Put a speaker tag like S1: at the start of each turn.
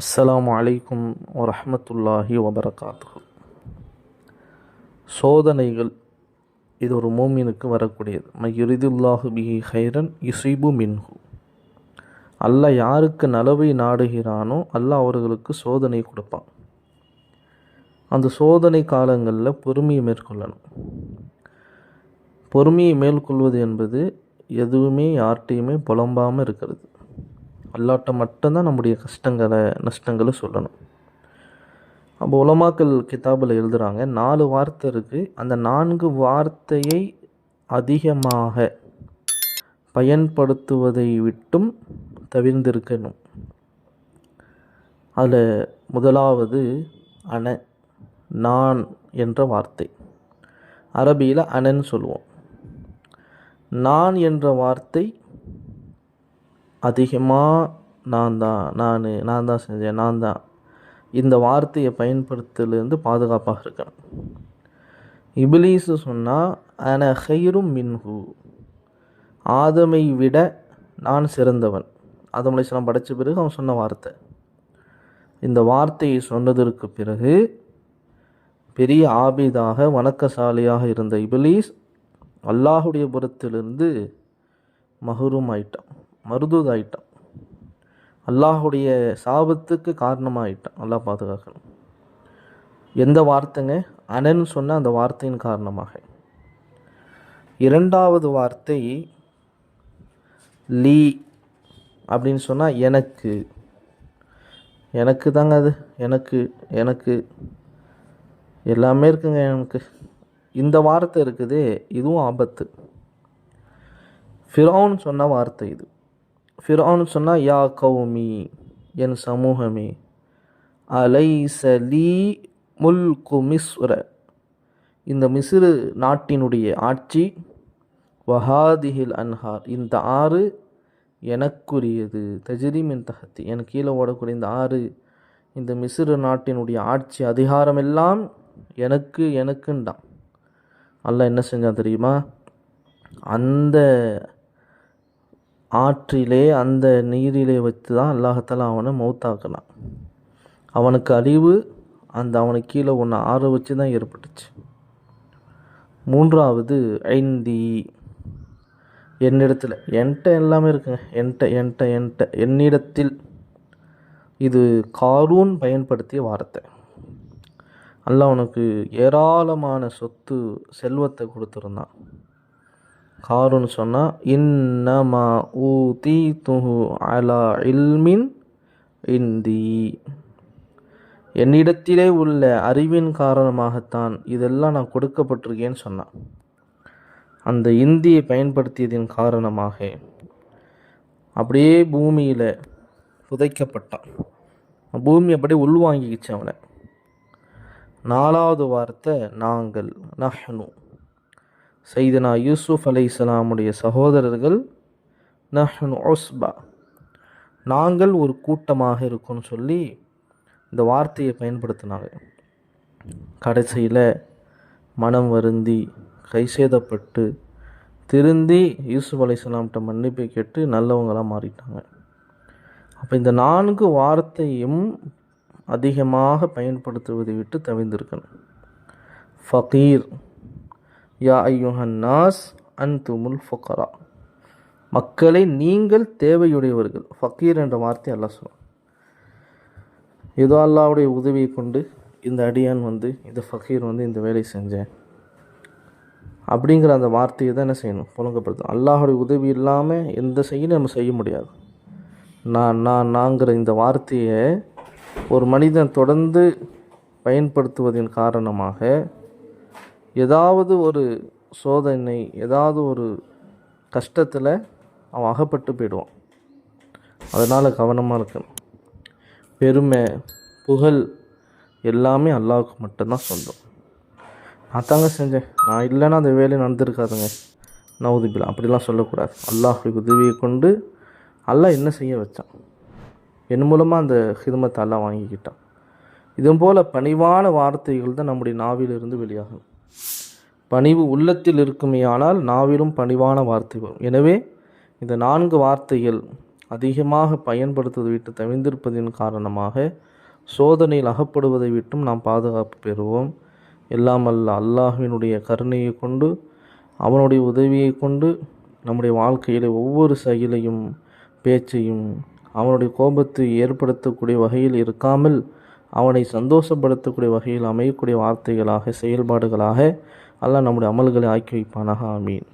S1: அஸ்லாம் அலைக்கும் வரமத்துல்லாஹி வபரகாத்து சோதனைகள் இது ஒரு மூமினுக்கு வரக்கூடியது. மையுரிதுல்லாஹு பிஹி ஹைரன் இசைபு மின்ஹு. அல்லாஹ் யாருக்கு நலவை நாடுகிறானோ அல்லாஹ் அவர்களுக்கு சோதனை கொடுப்பான். அந்த சோதனை காலங்களில் பொறுமையை மேற்கொள்ளணும். பொறுமையை மேற்கொள்வது என்பது எதுவுமே யார்கிட்டையுமே புலம்பாமல் இருக்கிறது. அல்லாட்ட மட்டும்தான் நம்முடைய கஷ்டங்களை நஷ்டங்களை சொல்லணும். அப்போ உலமாக்கல் கிதாபில் எழுதுகிறாங்க நாலு வார்த்தை இருக்குது அந்த நான்கு வார்த்தையை அதிகமாக பயன்படுத்துவதை விட்டும் தவிர்ந்திருக்கணும். அதில் முதலாவது அன நான் என்ற வார்த்தை. அரபியில் அனன்னு சொல்லுவோம். நான் என்ற வார்த்தை அதிகமாக நான் தான் நான் நான் தான் செஞ்சேன் நான் தான். இந்த வார்த்தையை பயன்படுத்துலேருந்து பாதுகாப்பாக இருக்கணும். இபிலீஸு சொன்னால் அன ஹைரும் மின்ஹு. ஆதமை விட நான் சிறந்தவன். ஆதம் அலிஸ்லாம் படைத்த பிறகு அவன் சொன்ன வார்த்தை. இந்த வார்த்தையை சொன்னதற்கு பிறகு பெரிய ஆபிதாக வணக்கசாலியாக இருந்த இபிலீஸ் அல்லாஹுடைய புறத்திலிருந்து மகுரும் ஆயிட்டான். மருதூத் ஆயிட்டான் அல்லாஹுடைய சாபத்துக்கு காரணமாகிட்டான் அல்லாஹ் பாதுகாக்கணும். எந்த வார்த்தைங்க? அனன்னு சொன்ன அந்த வார்த்தையின் காரணமாக. இரண்டாவது வார்த்தை லீ அப்படின்னு சொன்னால் எனக்கு. எனக்கு தாங்க அது. எனக்கு எனக்கு. எல்லாமே இருக்குங்க எனக்கு. இந்த வார்த்தை இருக்குது இதுவும் ஆபத்து. ஃபிரௌன் சொன்ன வார்த்தை இது. ஃபிரோன்னு சொன்னால் யா கௌமி என் சமூகமே அலைசலி முல்கு மிஸ்ர. இந்த மிஸ்ரு நாட்டினுடைய ஆட்சி வஹாதிஹில் அன்ஹார். இந்த ஆறு எனக்குரியது. தஜிரிமின் தஹத்தி. எனக்கு கீழே ஓடக்கூடிய இந்த ஆறு இந்த மிஸ்ரு நாட்டினுடைய ஆட்சி அதிகாரம் எல்லாம் எனக்கு எனக்குண்டான் அல்ல என்ன செஞ்சான் தெரியுமா? அந்த ஆற்றிலே அந்த நீரிலே வச்சு தான் அல்லாஹத்தால அவனை மௌத்தாக்குனான். அவனுக்கு அழிவு அந்த அவனுக்கு கீழே ஒன்று ஆற வச்சு தான் ஏற்பட்டுச்சு. மூன்றாவது ஐந்தி. என்னிடத்தில் என்கிட்ட எல்லாமே இருக்குங்க. என்கிட்ட என்கிட்ட என்கிட்ட. என்னிடத்தில் இது காரூன் பயன்படுத்திய வார்த்தை. நல்லா அவனுக்கு ஏராளமான சொத்து செல்வத்தை கொடுத்துருந்தான். காருன்னு சொன்னால் இன்னமா ஊதி துஹு அலா இல்மின் இந்தி. என்னிடத்திலே உள்ள அறிவின் காரணமாகத்தான் இதெல்லாம் நான் கொடுக்கப்பட்டிருக்கேன்னு சொன்னான். அந்த இந்தியை பயன்படுத்தியதின் காரணமாக அப்படியே பூமியில் புதைக்கப்பட்டான். பூமி அப்படியே உள்வாங்கிக்கிச்சு அவனை. நாலாவது வார்த்தை நாங்கள் நஹ்னு. செய்தனா யூசுஃப் அலை இஸ்லாமுடைய சகோதரர்கள் நஹ்னு ஒஸ்பா நாங்கள் ஒரு கூட்டமாக இருக்கோம்னு சொல்லி இந்த வார்த்தையை பயன்படுத்தினாங்க. கடைசியில் மனம் வருந்தி கைசேதப்பட்டு திருந்தி யூசுப் அலை இஸ்லாம்கிட்ட மன்னிப்பை கேட்டு நல்லவங்களாக மாறிட்டாங்க. அப்போ இந்த நான்கு வார்த்தையும் அதிகமாக பயன்படுத்துவதை விட்டு தவிர்ந்திருக்கணும் ஃபகீர் யா ஐயுஹன்னாஸ் அன்துமுல் ஃபக்கரா மக்களை நீங்கள் தேவையுடையவர்கள். ஃபக்கீர் என்ற வார்த்தை அல்லா சொல்லும். ஏதோ அல்லாவுடைய உதவியை கொண்டு இந்த அடியான் வந்து இந்த ஃபக்கீர் வந்து இந்த வேலை செஞ்சேன். அப்படிங்கிற அந்த வார்த்தையை தான் என்ன செய்யணும்? புழங்கப்படுத்தும் அல்லாஹுடைய உதவி இல்லாமல் எந்த செயலும் நம்ம செய்ய முடியாது. நான் நான் நாங்கிற இந்த வார்த்தையை ஒரு மனிதன் தொடர்ந்து பயன்படுத்துவதன் காரணமாக ஏதாவது ஒரு சோதனை ஏதாவது ஒரு கஷ்டத்தில் அவன் அகப்பட்டு போயிடுவான். அதனால் கவனமாக இருக்கணும். பெருமை புகழ் எல்லாமே அல்லாவுக்கு மட்டும்தான் சொந்தம். நான் தாங்க செஞ்சேன். நான் இல்லைன்னா அந்த வேலை நடந்திருக்காதுங்க. நவுதுபில் அப்படிலாம் சொல்லக்கூடாது. அல்லாஹுடைய உதவியை கொண்டு அல்லாஹ் என்ன செய்ய வச்சான்? என் மூலமாக அந்த ஹிதமத்தை எல்லாம் வாங்கிக்கிட்டான். இதன் போல் பணிவான வார்த்தைகள் தான் நம்முடைய நாவிலிருந்து வெளியாகும் பணிவு உள்ளத்தில் இருக்குமேயானால் நாவிலும் பணிவான வார்த்தை வரும். எனவே இந்த நான்கு வார்த்தைகள் அதிகமாக பயன்படுத்துவதை விட்டு தவிர்ந்திருப்பதின் காரணமாக சோதனையில் அகப்படுவதை விட்டும் நாம் பாதுகாப்பு பெறுவோம். எல்லாம் அல்ல அல்லாஹ்வினுடைய கருணையை கொண்டு அவனுடைய உதவியை கொண்டு நம்முடைய வாழ்க்கையில் ஒவ்வொரு செயலையும் பேச்சையும் அவனுடைய கோபத்தை ஏற்படுத்தக்கூடிய வகையில் இருக்காமல் அவனை சந்தோஷப்படுத்தக்கூடிய வகையில் அமையக்கூடிய வார்த்தைகளாக செயல்பாடுகளாக அல்லாஹ் நம்முடைய அமல்களை ஆக்கி வைப்பானாக. ஆமீன்.